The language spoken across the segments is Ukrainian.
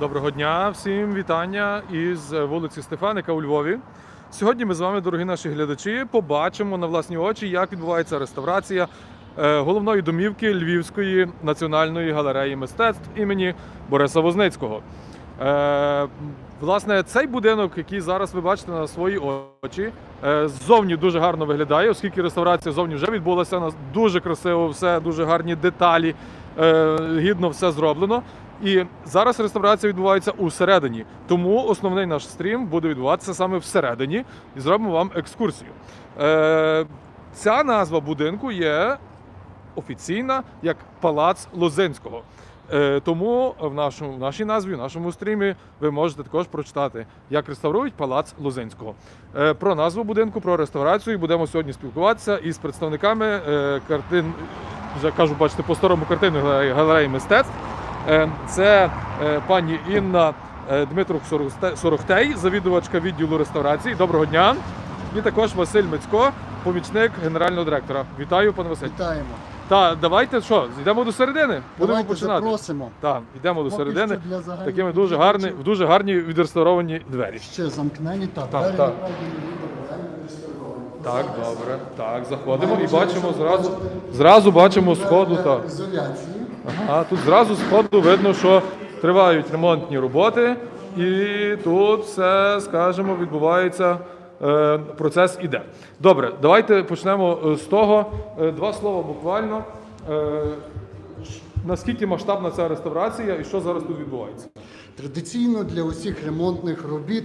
Доброго дня всім вітання із вулиці Стефаника у Львові. Сьогодні ми з вами, дорогі наші глядачі, побачимо на власні очі, як відбувається реставрація е, головної домівки Львівської національної галереї мистецтв імені Бориса Возницького. Е, Власне, цей будинок, який зараз ви бачите на свої очі, е, ззовні дуже гарно виглядає, оскільки реставрація зовні вже відбулася. Дуже красиво, все, дуже гарні деталі, гідно все зроблено. І зараз реставрація відбувається усередині. Тому основний наш стрім буде відбуватися саме всередині і зробимо вам екскурсію. Е, ця назва будинку є офіційна як Палац Лозинського. Е, тому в, нашому, в нашій назві, в нашому стрімі ви можете також прочитати, як реставрують Палац Лозинського. Е, про назву будинку, про реставрацію будемо сьогодні спілкуватися із представниками е, картин, вже кажу, бачите, по старому картинної галереї, мистецтв. Це пані Інна Дмитрук Сорохтей, завідувачка відділу реставрації. Доброго дня. І також Василь Мицько, помічник генерального директора. Вітаю, пане Василь. Вітаємо. Так, давайте що, йдемо до середини? Будемо Давайте починати. запросимо. Так, йдемо до Поки середини. що для Такими дуже гарні, в дуже гарні відреставровані двері. Ще замкнені, так. Так, двері так. направлені ліво, реставровані. Так, добре. Так, заходимо і бачимо зразу. Зразу бачимо сходу. для Так. Ізоляції. Ага, тут зразу з ходу видно, що тривають ремонтні роботи, і тут все, скажімо, відбувається. Е, Процес іде. Добре, давайте почнемо е, з того. Е, Два слова буквально. Наскільки масштабна ця реставрація і що зараз тут відбувається? Традиційно для усіх ремонтних робіт,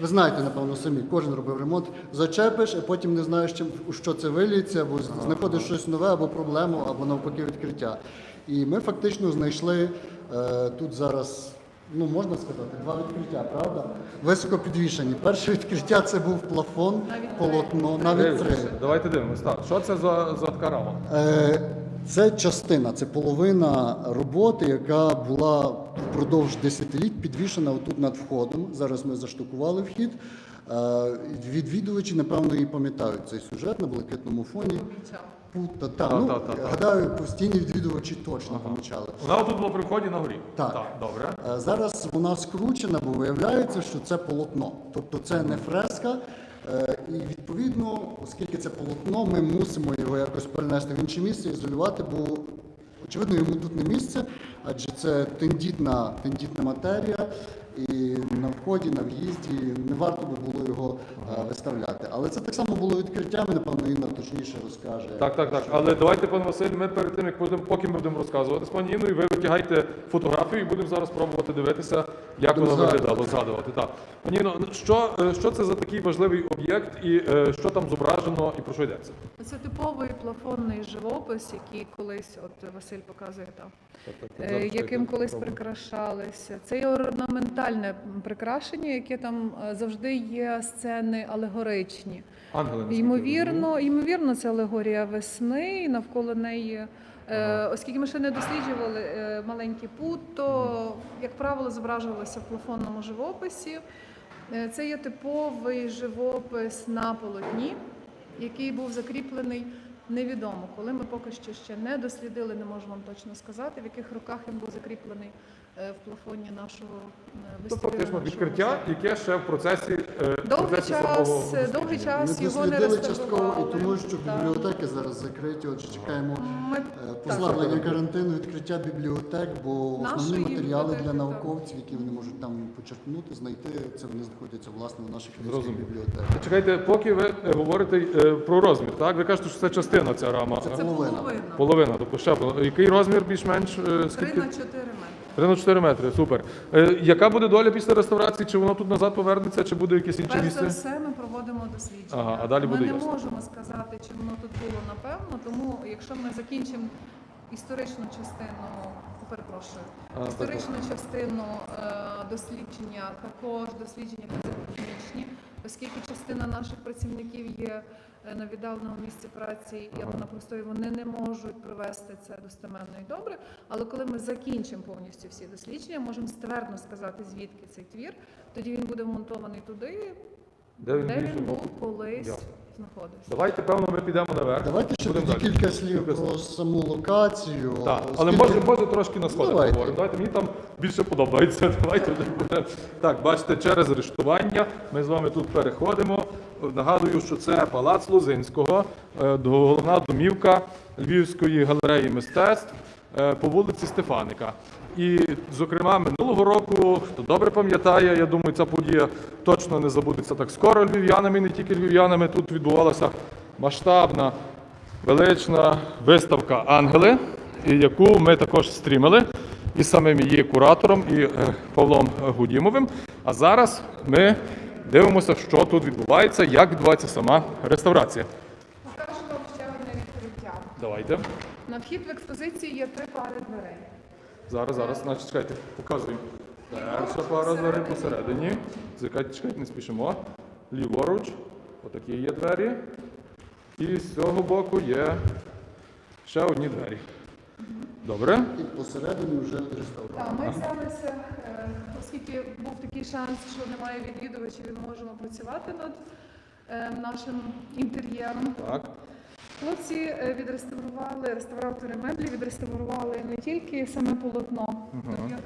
ви знаєте, напевно, самі, кожен робив ремонт, зачепиш, а потім не знаєш, чим, у що це виліться, або знаходиш щось нове, або проблему, або навпаки відкриття. І ми фактично знайшли е, тут зараз. Ну, можна сказати, два відкриття, правда? Високо підвішені. Перше відкриття це був плафон, полотно, навіть три. Давайте дивимось. Так, що це за, за така рама? Е, Це частина, це половина роботи, яка була впродовж десятиліть підвішена отут над входом. Зараз ми заштукували вхід. Е, Відвідувачі, напевно, і пам'ятають цей сюжет на блакитному фоні. Пута, та, ну, та, та, та. гадаю, постійні відвідувачі точно помічали. Вона тут була при вході на горі. Так. добре. Е, Зараз вона скручена, бо виявляється, що це полотно. Тобто це не фреска. Е, І відповідно, оскільки це полотно, ми мусимо його якось перенести в інше місце, ізолювати, бо очевидно йому тут не місце, адже це тендітна, тендітна матерія, і на вході, на в'їзді не варто би було його е, виставляти. Але це так само було відкриттям, і, напевно, Інна точніше розкаже. Так, так, так. Але давайте, пане Василь, ми перед тим, як будемо, поки ми будемо розказувати з пані Інною, ви витягайте фотографію і будемо зараз пробувати дивитися, як згадувати. виглядало, згадувати. Так. Пані Інно, що, е, що це за такий важливий об'єкт і е, що там зображено і про що йдеться? Це типовий плафонний живопис, який колись, от Василь показує там, яким колись прикрашалися. Це є орнаментальне прикрашення, яке там е, завжди є сцени алегоричні. Ангели. Ймовірно, ймовірно, це алегорія весни, і навколо неї. е, Оскільки ми ще не досліджували е, маленький пут, то, як правило, зображувалося в плафонному живописі. Е, Це є типовий живопис на полотні, який був закріплений невідомо, коли ми поки що ще не дослідили, не можу вам точно сказати, в яких роках він був закріплений в плафоні нашого е, Тобто фактично відкриття, яке ще в процесі е, Довгий процесі час, самого е, довгий час Ми його не дослідили частково і тому, що Так. бібліотеки зараз закриті, отже чекаємо Ми Е, Послаблення карантину, відкриття бібліотек, бо Нашої основні матеріали бібліотеки, для так. науковців, які вони можуть там почерпнути, знайти, це вони знаходяться власне в наших львівських бібліотеках. Чекайте, поки ви е, говорите е, про розмір, так? Ви кажете, що це частина ця рама. Це це половина. половина. Половина, тобто ще який розмір більш-менш? е, 3 на 4 метри. 3 на 4 метри, супер. Е, яка буде доля після реставрації? Чи воно тут назад повернеться, чи буде якесь інше Перш за місце? все, ми проводимо дослідження. Ага, а далі ми буде не ясно. можемо сказати, чи воно тут було напевно. Тому, якщо ми закінчимо історичну частину, перепрошую, А, історичну частину е, дослідження, також дослідження фізико-хімічні, оскільки частина наших працівників є на віддаленому місці праці і або на простої, вони не можуть провести це достеменно і добре. Але коли ми закінчимо повністю всі дослідження, можемо ствердно сказати, звідки цей твір. Тоді він буде вмонтований туди. Де він де він був? був колись Ясно. знаходився. Давайте, певно, ми підемо наверх. Давайте ще тоді кілька слів Кілька про саму локацію. Так, але оскільки- може, може трошки на сходах Давайте. поговоримо. Давайте мені там більше подобається. Давайте вже. Так, бачите, через арештування ми з вами тут переходимо. Нагадую, що це палац Лозинського, е, головна домівка Львівської галереї мистецтв е, по вулиці Стефаника. І, зокрема, минулого року, хто добре пам'ятає, я думаю, ця подія точно не забудеться так скоро львів'янами, не тільки львів'янами. Тут відбувалася масштабна велична виставка Ангели, яку ми також стрімили із самим її куратором і е, Павлом Гудімовим. А зараз ми дивимося, що тут відбувається, як відбувається сама реставрація. Покажу вам ще одне відкриття. Давайте. На вхід в експозицію є три пари дверей. Зараз, зараз, значить, чекайте, показуємо. Перша пара дверей посередині. Чекайте, чекайте, не спішимо. Ліворуч, отакі є двері. І з цього боку є ще одні двері. Добре. І посередині вже реставрація. Так, ми взялися, е, оскільки був такий шанс, що немає відвідувачів, і ми можемо працювати над е, нашим інтер'єром. Так. Хлопці е, відреставрували, реставратори меблі відреставрували не тільки саме полотно, тут як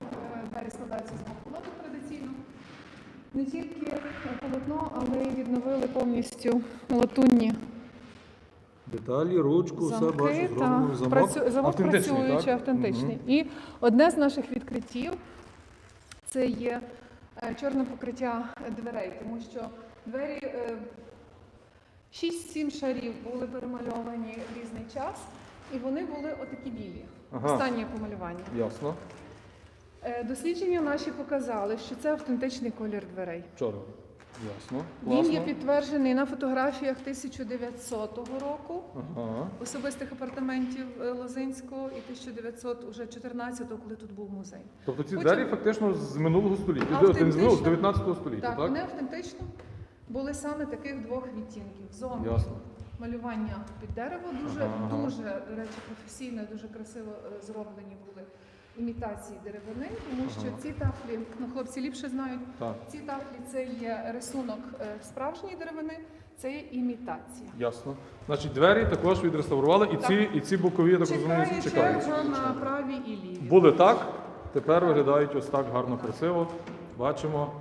двері з двох полоток традиційно, не тільки полотно, але й відновили повністю латунні Деталі, ручку, замки та працю... замок працюючий, автентичний. І одне з наших відкриттів це є е, чорне покриття дверей, тому що двері е, 6-7 шарів були перемальовані в різний час, і вони були отакі білі. Ага. Останнє помалювання. Ясно. Е, Дослідження наші показали, що це автентичний колір дверей. Чорно. Ясно. Він є Класно. підтверджений на фотографіях 1900 року. Ага. особистих апартаментів е, Лозинського і 1914, коли тут був музей. Тобто ці Потім- двері фактично з минулого століття, Автентично. не з минулого, з 19 століття, Так, так? вони автентично були саме таких двох відтінків. Ясно. малювання під дерево дуже, Ага, ага. дуже до речі, професійно, дуже красиво е, зроблені були імітації деревини, тому що ці тафлі, ну хлопці ліпше знають, Так. ці тафлі це є рисунок е, справжньої деревини, це є імітація. Ясно. Значить, двері також відреставрували, і Так. ці, і ці бокові, я так розумію, Чекає чекають. черга на правій і лівій. Були так, тепер виглядають ось так гарно, красиво. Бачимо,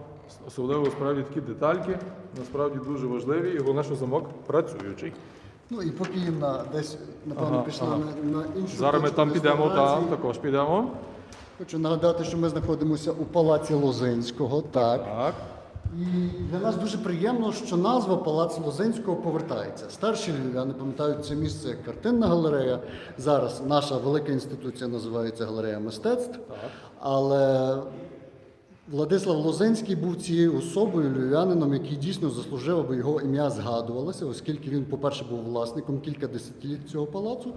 особливо справді такі детальки, насправді дуже важливі, і головне, що замок працюючий. Ну і Інна десь, напевно, Ага, пішла ага. на, на іншу Зараз ми точку там підемо, реставрації. там також підемо. Хочу нагадати, що ми знаходимося у палаці Лозинського. Так. Так. І для нас дуже приємно, що назва Палац Лозинського повертається. Старші львів'яни пам'ятають це місце як картинна галерея. Зараз наша велика інституція називається Галерея мистецтв. Але Владислав Лозинський був цією особою львів'янином, який дійсно заслужив, аби його ім'я згадувалося, оскільки він, по-перше, був власником кілька десятиліть цього палацу,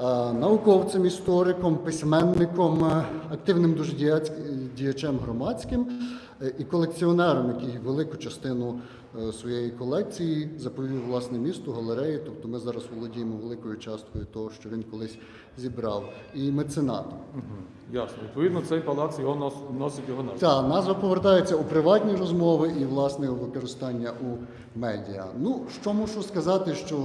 е, науковцем, істориком, письменником, е, активним дуже діячем громадським е, і колекціонером, який велику частину своєї колекції заповів власне місту, галереї. Тобто ми зараз володіємо великою часткою того, що він колись зібрав, і меценатом. Ясно. Відповідно, цей палац його нос- носить його назву. Та назва повертається у приватні розмови і власне у використання у медіа. Ну що мушу сказати, що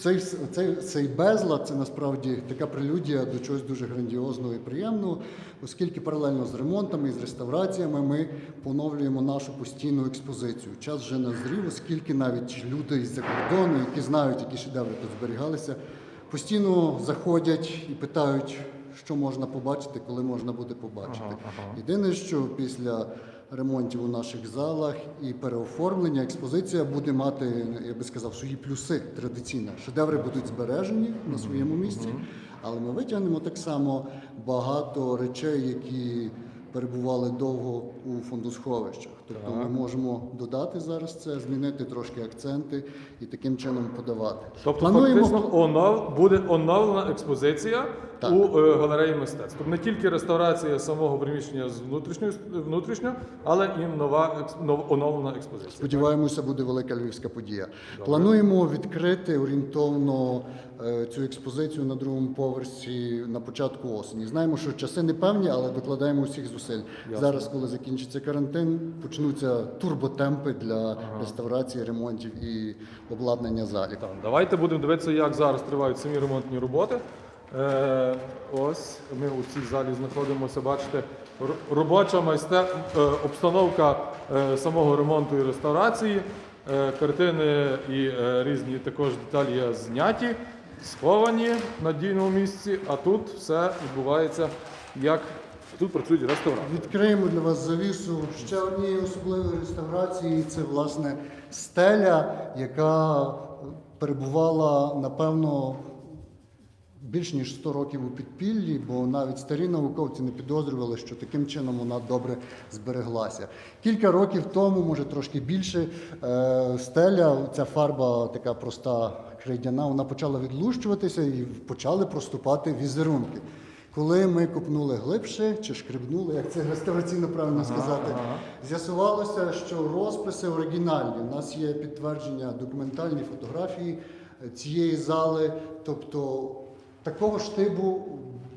цей, цей, цей безлад це насправді така прелюдія до чогось дуже грандіозного і приємного, оскільки паралельно з ремонтами і з реставраціями ми поновлюємо нашу постійну експозицію. Час вже назрів, оскільки навіть люди із-за кордону, які знають, які шедеври тут зберігалися, постійно заходять і питають, що можна побачити, коли можна буде побачити. Ага, ага. Єдине, що після ремонтів у наших залах і переоформлення експозиція буде мати, я би сказав, свої плюси традиційно. Шедеври будуть збережені на своєму місці, але ми витягнемо так само багато речей, які перебували довго у фондосховищах. Тобто ми можемо додати зараз це, змінити трошки акценти і таким чином подавати. Тобто, Плануємо фактично, онов, буде оновлена експозиція Так. у е, галереї мистецтв. Тобто не тільки реставрація самого приміщення з внутрішньої внутрішньо, але і нова екс- нов- оновлена експозиція. Сподіваємося, буде велика львівська подія. Плануємо відкрити орієнтовно е, цю експозицію на другому поверсі на початку осені. Знаємо, що часи не певні, але докладаємо усіх зусиль. Зараз, коли закінчиться карантин, почнуться турботемпи для реставрації, ремонтів і обладнання залів. Так, давайте будемо дивитися, як зараз тривають самі ремонтні роботи. Е, ось ми у цій залі знаходимося. Бачите, робоча майстер е, обстановка е, самого ремонту і реставрації. Е, картини і е, різні також деталі є зняті, сховані в надійному місці. А тут все відбувається як тут працюють реставратори. Відкриємо для вас завісу ще однієї особливої реставрації. Це власне стеля, яка перебувала напевно більш ніж 100 років у підпіллі, бо навіть старі науковці не підозрювали, що таким чином вона добре збереглася. Кілька років тому, може трошки більше, е, стеля, ця фарба така проста крейдяна, вона почала відлущуватися і почали проступати візерунки. Коли ми копнули глибше чи шкребнули, як це реставраційно правильно сказати, з'ясувалося, що розписи оригінальні. У нас є підтвердження документальні фотографії е, цієї зали. Тобто такого штибу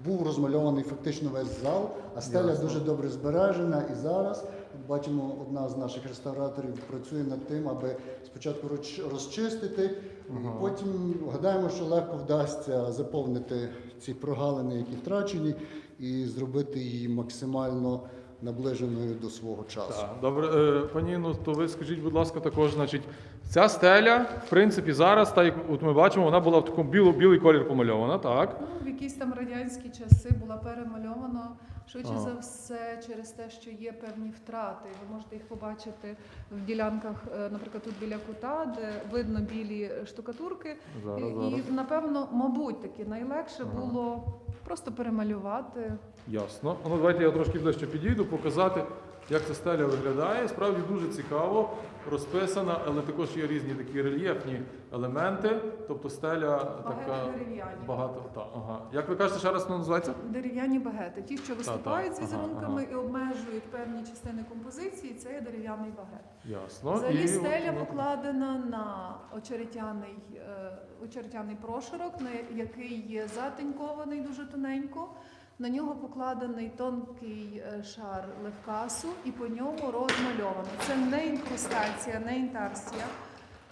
був розмальований фактично весь зал, а стеля дуже добре збережена. І зараз бачимо, одна з наших реставраторів працює над тим, аби спочатку розчистити, і потім гадаємо, що легко вдасться заповнити ці прогалини, які втрачені, і зробити її максимально наближеною до свого часу. Так, добре, е, пані Інно, то ви скажіть, будь ласка, також, значить, ця стеля, в принципі, зараз, так як от ми бачимо, вона була в такому біло, білий колір помальована, так? Ну, в якісь там радянські часи була перемальована швидше за все через те, що є певні втрати. Ви можете їх побачити в ділянках, е, наприклад, тут біля кута, де видно білі штукатурки. Зараз, і, зараз. напевно, мабуть, таки найлегше було просто перемалювати. Ясно. Ну, давайте я трошки ближче підійду, показати, як ця стеля виглядає. Справді дуже цікаво, розписана, але також є різні такі рельєфні елементи. Тобто стеля така дерев'яні. багато. Та, ага. Як ви кажете, ще раз вона називається? Дерев'яні багети. Ті, що виступають з ага, візерунками ага. і обмежують певні частини композиції, це є дерев'яний багет. Ясно. Взагалі І стеля вона- покладена на очеретяний, е, очеретяний прошарок, на який є затенькований дуже тоненько. На нього покладений тонкий е, шар левкасу, і по ньому розмальовано. Це не інкрустація, не інтарсія,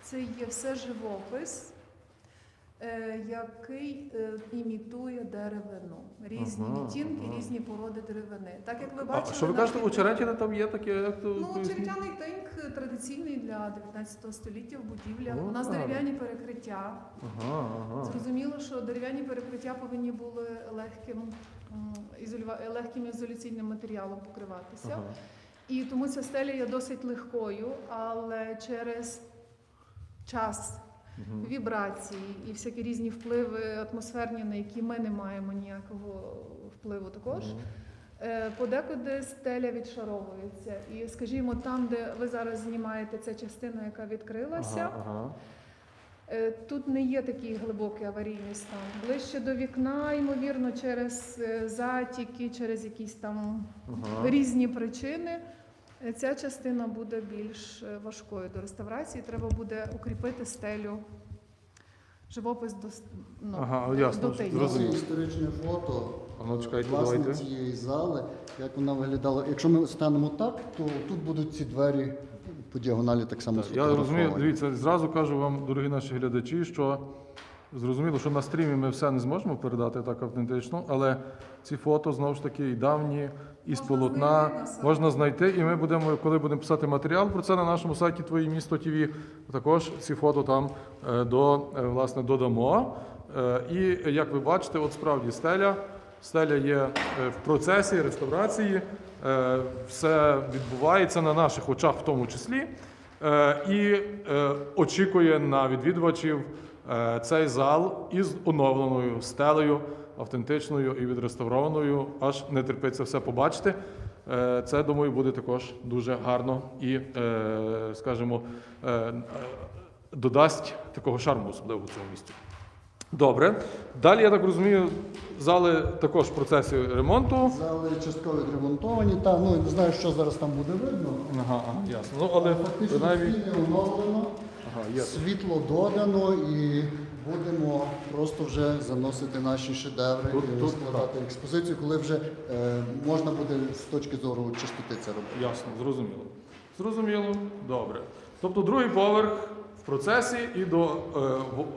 це є все живопис, е, який е, імітує деревину. Різні Ага, відтінки, ага. різні породи деревини. Так як ви А бачили, що ви кажете, у Черетіна там є таке, як то Ну, черетяний тинк традиційний для 19 століття в будівлях. О, У нас дерев'яні перекриття. Ага, ага. Зрозуміло, що дерев'яні перекриття повинні були легким, ізолюва- легким ізоляційним матеріалом покриватися. ага. І тому ця стеля є досить легкою, але через час вібрації і всякі різні впливи атмосферні, на які ми не маємо ніякого впливу також. Е, Подекуди стеля відшаровується. І, скажімо, там, де ви зараз знімаєте ця частина, яка відкрилася, Ага, ага. Е, тут не є такий глибокий аварійний стан. Ближче до вікна, ймовірно, через е, затіки, через якісь там Ага. різні причини. е, Ця частина буде більш важкою до реставрації. Треба буде укріпити стелю. Живопис до, ну, Ага, ясно, до Зрозумів. історичне фото ну, чекайте, власне давайте. цієї зали, як вона виглядала. Якщо ми станемо так, то тут будуть ці двері по діагоналі так само Так, Я розумію, дивіться, зразу кажу вам, дорогі наші глядачі, що зрозуміло, що на стрімі ми все не зможемо передати так автентично, але ці фото знову ж таки і давні, і з полотна можна знайти. І ми будемо, коли будемо писати матеріал про це на нашому сайті Твоє місто ТВ, також ці фото там е, до, е, власне, додамо. Е, І як ви бачите, от справді стеля. Стеля є е, в процесі реставрації, е, все відбувається на наших очах, в тому числі, Е, і очікує на відвідувачів цей зал із оновленою стелею, автентичною і відреставрованою. Аж не терпиться все побачити. Це, думаю, буде також дуже гарно і, скажімо, додасть такого шарму, особливо в цьому місті. Добре. Далі, я так розумію, зали також в процесі ремонту. Зали частково відремонтовані. Та, ну, не знаю, що зараз там буде видно. Ага, ага, ясно. Ну, але Фактично принаймні... стіни оновлено, Ага, світло додано і будемо просто вже заносити наші шедеври Тут- і тут, складати експозицію, коли вже е, можна буде з точки зору чистоти це робити. Ясно, зрозуміло. Зрозуміло, добре. Тобто другий поверх в процесі і до, е,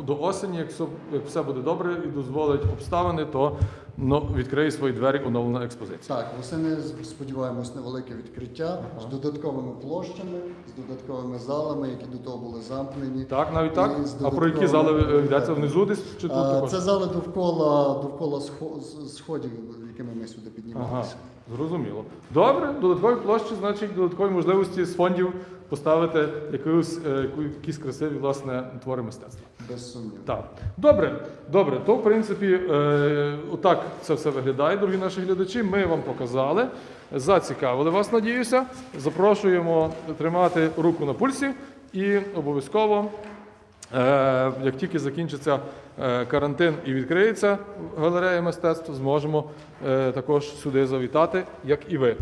до осені, якщо як все буде добре і дозволить обставини, то ну, відкриє свої двері оновлена експозиція. Так, восени сподіваємось невелике відкриття з додатковими площами, з додатковими залами, які до того були замкнені. Так, навіть так? З А про які зали е, йдеться внизу десь чи тут А. Це зали довкола, довкола схо- сходів, якими ми сюди Ага, піднімалися. зрозуміло. Добре, додаткові площі, значить додаткові можливості з фондів поставити якусь, е, якісь красиві власне твори мистецтва. Без сумніву. Так, добре, добре. То в принципі, е, отак це все виглядає, дорогі наші глядачі. Ми вам показали, зацікавили вас, надіюся. Запрошуємо тримати руку на пульсі і обов'язково, е, як тільки закінчиться карантин і відкриється галерея мистецтв, зможемо також сюди завітати, як і ви.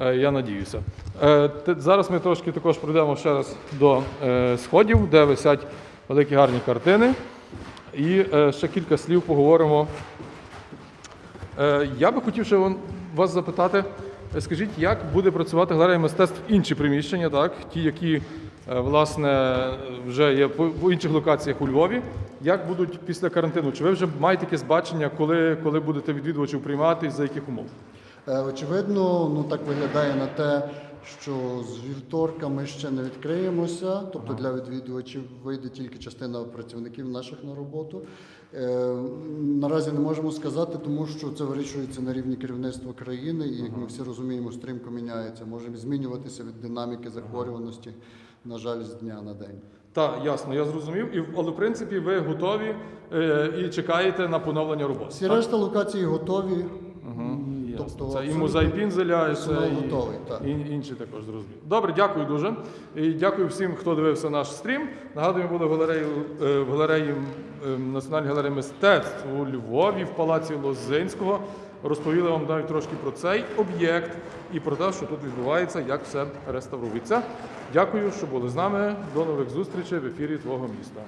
Е, Я надіюся. Е, Зараз ми трошки також пройдемо ще раз до е, сходів, де висять великі гарні картини. І ще кілька слів поговоримо. Я би хотів ще вас запитати, скажіть, як буде працювати галерея мистецтв інші приміщення, так? ті, які власне вже є по інших локаціях у Львові. Як будуть після карантину? Чи ви вже маєте якесь бачення, коли, коли будете відвідувачів приймати і за яких умов? Е, Очевидно, ну так виглядає на те, що з вівторка ми ще не відкриємося, тобто для відвідувачів вийде тільки частина працівників наших на роботу. Е, Наразі не можемо сказати, тому що це вирішується на рівні керівництва країни, і як ми всі розуміємо, стрімко міняється. Може змінюватися від динаміки захворюваності, на жаль, з дня на день. Так, ясно, я зрозумів. І, але в принципі ви готові е, і чекаєте на поновлення роботи. Всі решта локацій готові. Тобто це і музей Пінзеля, і, це персонал і, готовий, так. і інші також зрозуміло. Добре, дякую дуже. І дякую всім, хто дивився наш стрім. Нагадую, були в галереї, е, в галереї е, Національної галереї мистецтв у Львові, в палаці Лозинського. Розповіли вам навіть трошки про цей об'єкт і про те, що тут відбувається, як все реставрується. Дякую, що були з нами. До нових зустрічей в ефірі Твого міста.